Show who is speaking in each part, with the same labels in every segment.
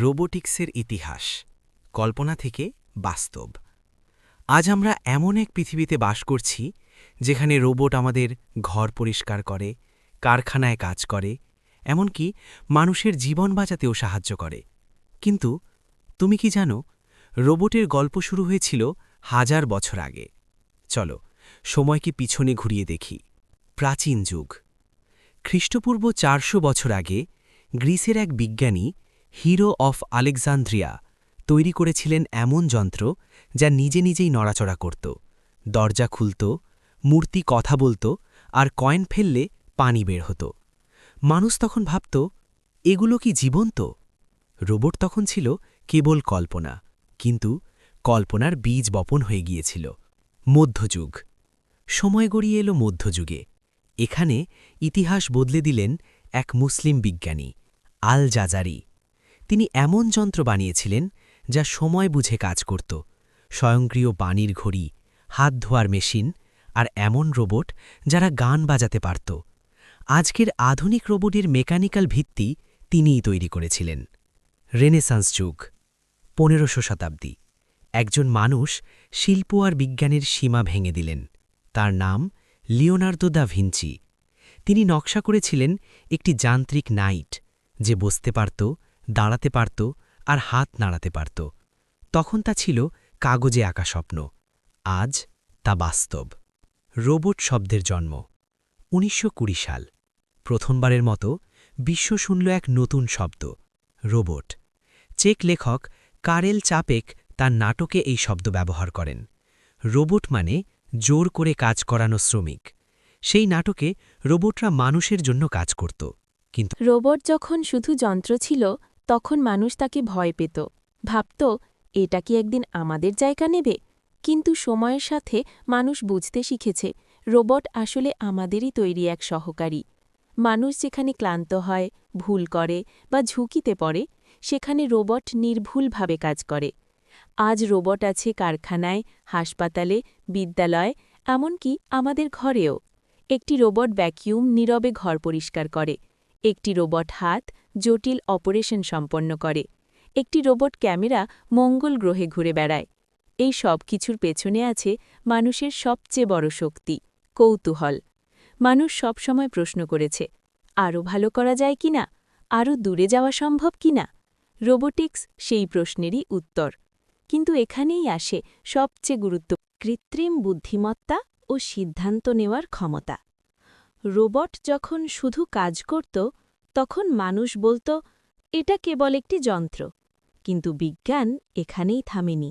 Speaker 1: রোবোটিক্সের ইতিহাস, কল্পনা থেকে বাস্তব। আজ আমরা এমন এক পৃথিবীতে বাস করছি, যেখানে রোবট আমাদের ঘর পরিষ্কার করে, কারখানায় কাজ করে, এমনকি মানুষের জীবন বাঁচাতেও সাহায্য করে। কিন্তু তুমি কি জানো, রোবটের গল্প শুরু হয়েছিল হাজার বছর আগে। চলো, সময়কে পিছনে ঘুরিয়ে দেখি। প্রাচীন যুগ। খ্রিস্টপূর্ব চারশো বছর আগে গ্রিসের এক বিজ্ঞানী হিরো অফ আলেকজান্দ্রিয়া তৈরি করেছিলেন এমন যন্ত্র যা নিজে নিজেই নড়াচড়া করত। দরজা খুলত, মূর্তি কথা বলত আর কয়েন ফেললে পানি বের হতো। মানুষ তখন ভাবত, এগুলো কি জীবন্ত? রোবট তখন ছিল কেবল কল্পনা, কিন্তু কল্পনার বীজ বপন হয়ে গিয়েছিল। মধ্যযুগ। সময় গড়িয়ে এলো মধ্যযুগে। এখানে ইতিহাস বদলে দিলেন এক মুসলিম বিজ্ঞানী আল জাজারি তিনি এমন যন্ত্র বানিয়েছিলেন যা সময় বুঝে কাজ করত। স্বয়ংক্রিয় বাণীর ঘড়ি, হাত ধোয়ার মেশিন আর এমন রোবট যারা গান বাজাতে পারত। আজকের আধুনিক রোবটের মেকানিক্যাল ভিত্তি তিনিই তৈরি করেছিলেন। রেনেসান্স যুগ, পনেরোশো শতাব্দী। একজন মানুষ শিল্প আর বিজ্ঞানের সীমা ভেঙে দিলেন। তার নাম লিওনার্দো দা ভিঞ্চি। তিনি নকশা করেছিলেন একটি যান্ত্রিক নাইট, যে বসতে পারত দাঁড়াতে পারত আর হাত নাড়াতে পারত। তখন তা ছিল কাগজে আঁকা স্বপ্ন। আজ তা বাস্তব। রোবট শব্দের জন্ম। উনিশশো কুড়ি সাল। প্রথমবারের মতো বিশ্ব শুনল এক নতুন শব্দ, রোবট। চেক লেখক কারেল চাপেক তার নাটকে এই শব্দ ব্যবহার করেন। রোবট মানে জোর করে কাজ করানো শ্রমিক। সেই নাটকে রোবটরা মানুষের জন্য কাজ করত। কিন্তু
Speaker 2: রোবট যখন শুধু যন্ত্র ছিল তখন মানুষ তাকে ভয় পেত। ভাবত, এটা কি একদিন আমাদের জায়গা নেবে? কিন্তু সময়ের সাথে মানুষ বুঝতে শিখেছে, রোবট আসলে আমাদেরই তৈরি এক সহকারী। মানুষ যেখানে ক্লান্ত হয়, ভুল করে বা ঝুঁকিতে পড়ে, সেখানে রোবট নির্ভুলভাবে কাজ করে। আজ রোবট আছে কারখানায়, হাসপাতালে, বিদ্যালয়, এমনকি আমাদের ঘরেও। একটি রোবট ভ্যাকিউম নীরবে ঘর পরিষ্কার করে। একটি রোবট হাত জটিল অপারেশন সম্পন্ন করে। একটি রোবট ক্যামেরা মঙ্গল গ্রহে ঘুরে বেড়ায়। এই সব কিছুর পেছনে আছে মানুষের সবচেয়ে বড় শক্তি, কৌতূহল। মানুষ সবসময় প্রশ্ন করেছে, আরও ভালো করা যায় কিনা আরও দূরে যাওয়া সম্ভব কিনা রোবোটিক্স সেই প্রশ্নেরই উত্তর। কিন্তু এখানেই আসে সবচেয়ে গুরুত্ব কৃত্রিম বুদ্ধিমত্তা ও সিদ্ধান্ত নেওয়ার ক্ষমতা। রোবট যখন শুধু কাজ করত, তখন মানুষ বলত, এটা কেবল একটি যন্ত্র। কিন্তু বিজ্ঞান এখানেই থামেনি।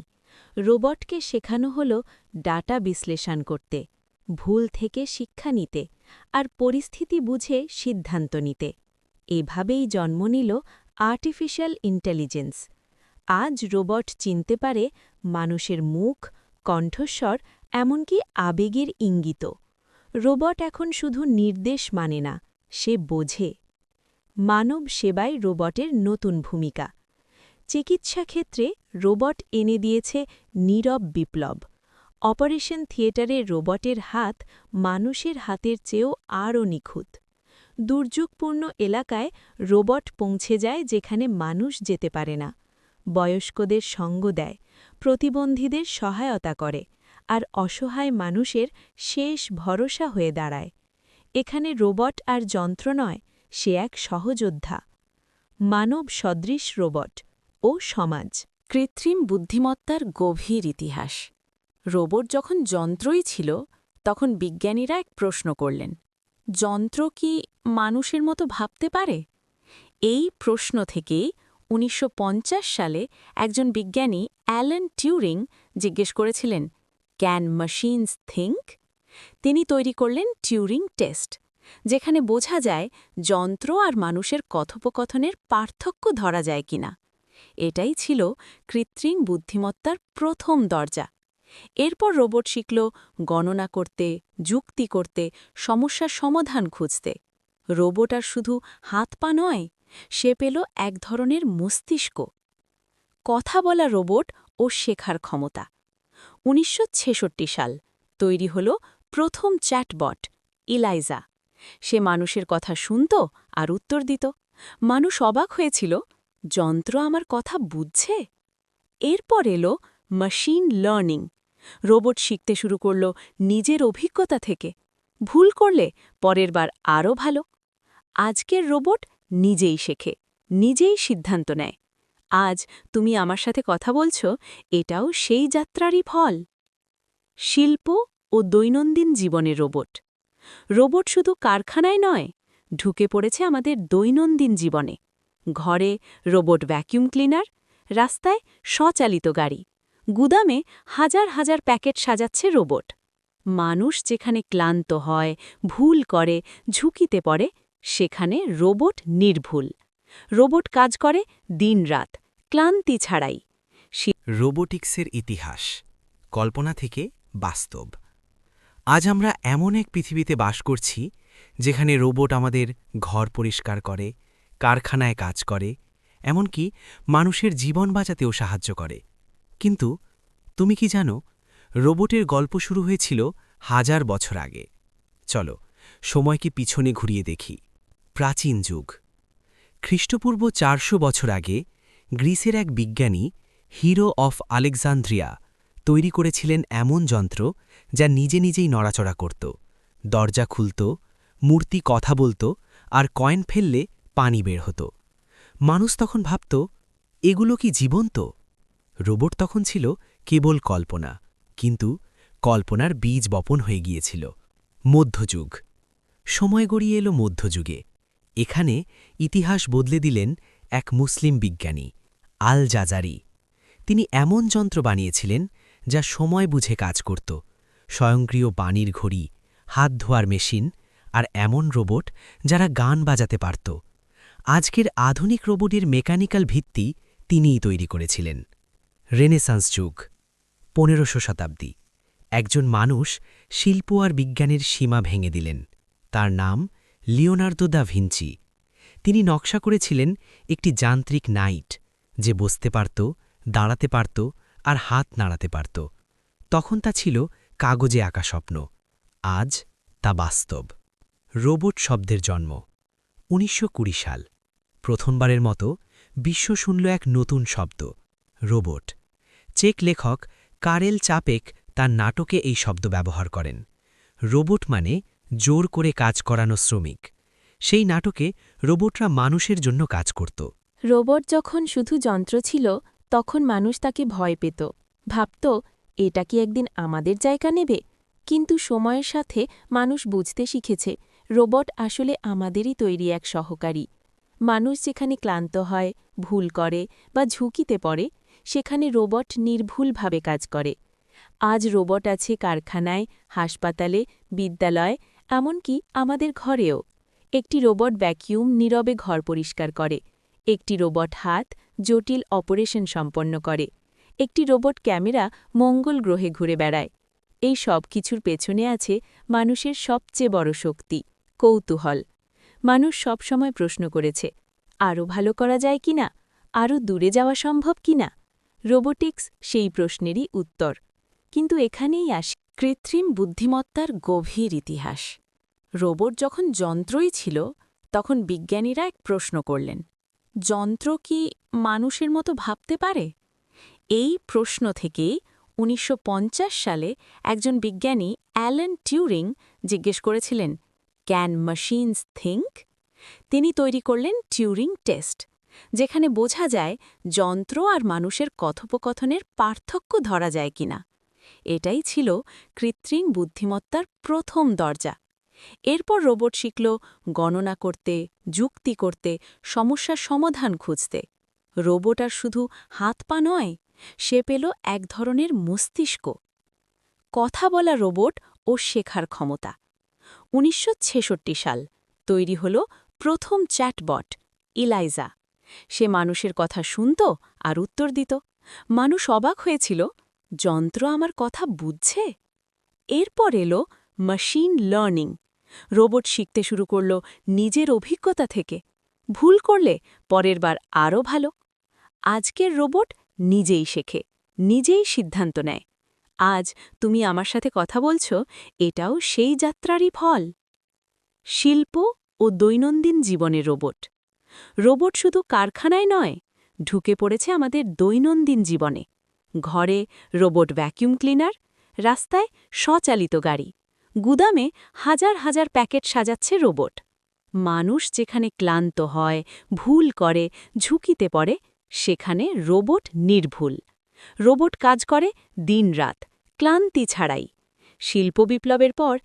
Speaker 2: রোবটকে শেখানো হল ডাটা বিশ্লেষণ করতে, ভুল থেকে শিক্ষা নিতে আর পরিস্থিতি বুঝে সিদ্ধান্ত নিতে। এভাবেই জন্ম নিল আর্টিফিশিয়াল ইন্টেলিজেন্স। আজ রোবট চিনতে পারে মানুষের মুখ, কণ্ঠস্বর, এমনকি আবেগের ইঙ্গিত রোবট এখন শুধু নির্দেশ মানে না, সে বোঝে। মানব সেবায় রোবটের নতুন ভূমিকা। চিকিৎসা ক্ষেত্রে রোবট এনে দিয়েছে নীরব বিপ্লব। অপারেশন থিয়েটারে রোবটের হাত মানুষের হাতের চেয়েও আরও নিখুঁত। দুর্যোগপূর্ণ এলাকায় রোবট পৌঁছে যায় যেখানে মানুষ যেতে পারে না। বয়স্কদের সঙ্গ দেয়, প্রতিবন্ধীদের সহায়তা করে। আর অসহায় মানুষের শেষ ভরসা হয়ে দাঁড়ায়। এখানে রোবট আর যন্ত্র নয়, সে এক সহযোদ্ধা। মানব সদৃশ রোবট ও সমাজ। কৃত্রিম বুদ্ধিমত্তার গভীর ইতিহাস। রোবট যখন যন্ত্রই ছিল, তখন বিজ্ঞানীরা এক প্রশ্ন করলেন, যন্ত্র কি মানুষের মতো ভাবতে পারে? এই প্রশ্ন থেকেই উনিশশো পঞ্চাশ সালে একজন বিজ্ঞানী অ্যালেন টিউরিং জিজ্ঞেস করেছিলেন ক্যান মাশিনস থিঙ্ক তিনি তৈরি করলেন টিউরিং টেস্ট যেখানে বোঝা যায় যন্ত্র আর মানুষের কথোপকথনের পার্থক্য ধরা যায় কিনা। এটাই ছিল কৃত্রিম বুদ্ধিমত্তার প্রথম দরজা। এরপর রোবট শিখল গণনা করতে, যুক্তি করতে, সমস্যার সমাধান খুঁজতে। রোবট আর শুধু হাত পা নয়, সে পেল এক ধরনের মস্তিষ্ক। কথা বলা রোবট ও শেখার ক্ষমতা। উনিশশো ছেষট্টি সাল তৈরি হল প্রথম চ্যাটবট, ইলাইজা। সে মানুষের কথা শুনত আর উত্তর দিত। মানুষ অবাক হয়েছিল, যন্ত্র আমার কথা বুঝছে? এরপর এলো মেশিন লার্নিং রোবট শিখতে শুরু করল নিজের অভিজ্ঞতা থেকে। ভুল করলে পরের বার আরও ভালো। আজকের রোবট নিজেই শেখে, নিজেই সিদ্ধান্ত নেয়। আজ তুমি আমার সাথে কথা বলছ, এটাও সেই যাত্রারই ফল। শিল্প ও দৈনন্দিন জীবনের রোবট। রোবট শুধু কারখানায় নয়, ঢুকে পড়েছে আমাদের দৈনন্দিন জীবনে। ঘরে রোবট ভ্যাকিউম ক্লিনার, রাস্তায় স্বচালিত গাড়ি, গুদামে হাজার হাজার প্যাকেট সাজাচ্ছে রোবট। মানুষ যেখানে ক্লান্ত হয়, ভুল করে, ঝুঁকিতে পড়ে, সেখানে রোবট নির্ভুল। রোবট কাজ করে দিনরাত। ক্লান্তি ছাড়াই।
Speaker 1: রোবোটিক্সের ইতিহাস, কল্পনা থেকে বাস্তব। আজ আমরা এমন এক পৃথিবীতে বাস করছি, যেখানে রোবট আমাদের ঘর পরিষ্কার করে, কারখানায় কাজ করে, এমনকি মানুষের জীবন বাঁচাতেও সাহায্য করে। কিন্তু তুমি কি জানো, রোবটের গল্প শুরু হয়েছিল হাজার বছর আগে। চলো, সময়কে পিছনে ঘুরিয়ে দেখি। প্রাচীন যুগ। খ্রিস্টপূর্ব চারশো বছর আগে গ্রিসের এক বিজ্ঞানী, হিরো অফ আলেকজান্দ্রিয়া, তৈরি করেছিলেন এমন যন্ত্র যা নিজে নিজেই নড়াচড়া করত। দরজা খুলত, মূর্তি কথা বলত আর কয়েন ফেললে পানি বের হতো। মানুষ তখন ভাবত, এগুলো কি জীবন্ত? রোবট তখন ছিল কেবল কল্পনা, কিন্তু কল্পনার বীজ বপন হয়ে গিয়েছিল। মধ্যযুগ। সময় গড়িয়ে এলো মধ্যযুগে। এখানে ইতিহাস বদলে দিলেন এক মুসলিম বিজ্ঞানী। আল জাজারি তিনি এমন যন্ত্র বানিয়েছিলেন যা সময় বুঝে কাজ করত। স্বয়ংক্রিয় পানির ঘড়ি, হাত ধোয়ার মেশিন আর এমন রোবট যারা গান বাজাতে পারত। আজকের আধুনিক রোবটের মেকানিক্যাল ভিত্তি তিনিই তৈরি করেছিলেন। রেনেসান্স যুগ, পনেরোশো শতাব্দী। একজন মানুষ শিল্প আর বিজ্ঞানের সীমা ভেঙে দিলেন। তার নাম লিওনার্দো দা ভিঞ্চি। তিনি নকশা করেছিলেন একটি যান্ত্রিক নাইট। যে বসতে পারত, দাঁড়াতে পারত আর হাত নাড়াতে পারত। তখন তা ছিল কাগজে আঁকা স্বপ্ন। আজ তা বাস্তব। রোবট শব্দের জন্ম। উনিশশো কুড়ি সাল। প্রথমবারের মতো বিশ্ব শুনল এক নতুন শব্দ, রোবট। চেক লেখক কারেল চাপেক তার নাটকে এই শব্দ ব্যবহার করেন। রোবট মানে জোর করে কাজ করানো শ্রমিক। সেই নাটকে রোবটরা মানুষের জন্য কাজ করত।
Speaker 2: রোবট যখন শুধু যন্ত্র ছিল, তখন মানুষ তাকে ভয় পেত। ভাবত, এটা কি একদিন আমাদের জায়গা নেবে? কিন্তু সময়ের সাথে মানুষ বুঝতে শিখেছে, রোবট আসলে আমাদেরই তৈরি এক সহকারী। মানুষ যেখানে ক্লান্ত হয়, ভুল করে বা ঝুঁকিতে পড়ে, সেখানে রোবট নির্ভুলভাবে কাজ করে। আজ রোবট আছে কারখানায়, হাসপাতালে, বিদ্যালয়, এমনকি আমাদের ঘরেও। একটি রোবট ভ্যাকিউম নীরবে ঘর পরিষ্কার করে। একটি রোবট হাত জটিল অপারেশন সম্পন্ন করে। একটি রোবট ক্যামেরা মঙ্গল গ্রহে ঘুরে বেড়ায়। এই সব কিছুর পেছনে আছে মানুষের সবচেয়ে বড় শক্তি, কৌতূহল। মানুষ সবসময় প্রশ্ন করেছে, আরও ভালো করা যায় কিনা আরও দূরে যাওয়া সম্ভব কিনা রোবোটিক্স সেই প্রশ্নেরই উত্তর। কিন্তু এখানেই আসে। কৃত্রিম বুদ্ধিমত্তার গভীর ইতিহাস। রোবট যখন যন্ত্রই ছিল, তখন বিজ্ঞানীরা এক প্রশ্ন করলেন যন্ত্র কি মানুষের মতো ভাবতে পারে? এই প্রশ্ন থেকেই উনিশশো পঞ্চাশ সালে একজন বিজ্ঞানী অ্যালেন টিউরিং জিজ্ঞেস করেছিলেন ক্যান মাশিনস থিঙ্ক তিনি তৈরি করলেন টিউরিং টেস্ট, যেখানে বোঝা যায় যন্ত্র আর মানুষের কথোপকথনের পার্থক্য ধরা যায় কিনা। এটাই ছিল কৃত্রিম বুদ্ধিমত্তার প্রথম দরজা। এরপর রোবট শিখল গণনা করতে, যুক্তি করতে, সমস্যার সমাধান খুঁজতে। রোবট আর শুধু হাত পা নয়, সে পেল এক ধরনের মস্তিষ্ক। কথা বলা রোবট ও শেখার ক্ষমতা। উনিশশো ছেষট্টি সাল, তৈরি হল প্রথম চ্যাটবট, ইলাইজা। সে মানুষের কথা শুনত আর উত্তর দিত। মানুষ অবাক হয়েছিল, যন্ত্র আমার কথা বুঝছে? এরপর এলো মেশিন লার্নিং রোবট শিখতে শুরু করল নিজের অভিজ্ঞতা থেকে। ভুল করলে পরের বার আরও ভালো। আজকের রোবট নিজেই শেখে, নিজেই সিদ্ধান্ত নেয়। আজ তুমি আমার সাথে কথা বলছ, এটাও সেই যাত্রারই ফল। শিল্প ও দৈনন্দিন জীবনে রোবট। রোবট শুধু কারখানায় নয়, ঢুকে পড়েছে আমাদের দৈনন্দিন জীবনে। ঘরে রোবট ভ্যাকিউম ক্লিনার, রাস্তায় স্বচালিত গাড়ি। গুদামে হাজার হাজার প্যাকেট সাজাচ্ছে রোবট। মানুষ যেখানে ক্লান্ত হয়, ভুল করে, ঝুঁকিতে পড়ে, সেখানে রোবট নির্ভুল। রোবট কাজ করে দিনরাত, ক্লান্তি ছাড়াই। শিল্প বিপ্লবের পর